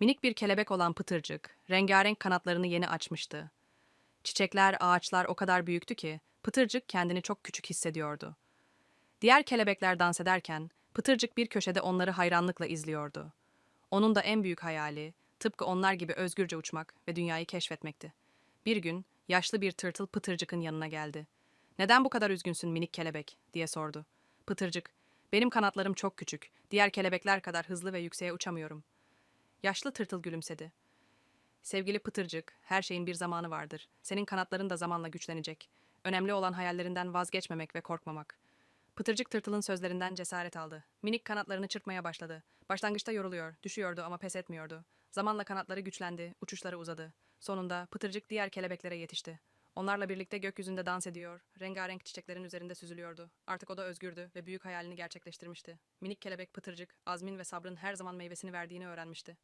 Minik bir kelebek olan Pıtırcık, rengarenk kanatlarını yeni açmıştı. Çiçekler, ağaçlar o kadar büyüktü ki Pıtırcık kendini çok küçük hissediyordu. Diğer kelebekler dans ederken Pıtırcık bir köşede onları hayranlıkla izliyordu. Onun da en büyük hayali tıpkı onlar gibi özgürce uçmak ve dünyayı keşfetmekti. Bir gün yaşlı bir tırtıl Pıtırcık'ın yanına geldi. "Neden bu kadar üzgünsün minik kelebek?" diye sordu. Pıtırcık, "Benim kanatlarım çok küçük. Diğer kelebekler kadar hızlı ve yükseğe uçamıyorum." Yaşlı tırtıl gülümsedi. Sevgili Pıtırcık, her şeyin bir zamanı vardır. Senin kanatların da zamanla güçlenecek. Önemli olan hayallerinden vazgeçmemek ve korkmamak. Pıtırcık tırtılın sözlerinden cesaret aldı. Minik kanatlarını çırpmaya başladı. Başlangıçta yoruluyor, düşüyordu ama pes etmiyordu. Zamanla kanatları güçlendi, uçuşları uzadı. Sonunda Pıtırcık diğer kelebeklere yetişti. Onlarla birlikte gökyüzünde dans ediyor, rengarenk çiçeklerin üzerinde süzülüyordu. Artık o da özgürdü ve büyük hayalini gerçekleştirmişti. Minik kelebek Pıtırcık, azmin ve sabrın her zaman meyvesini verdiğini öğrenmişti.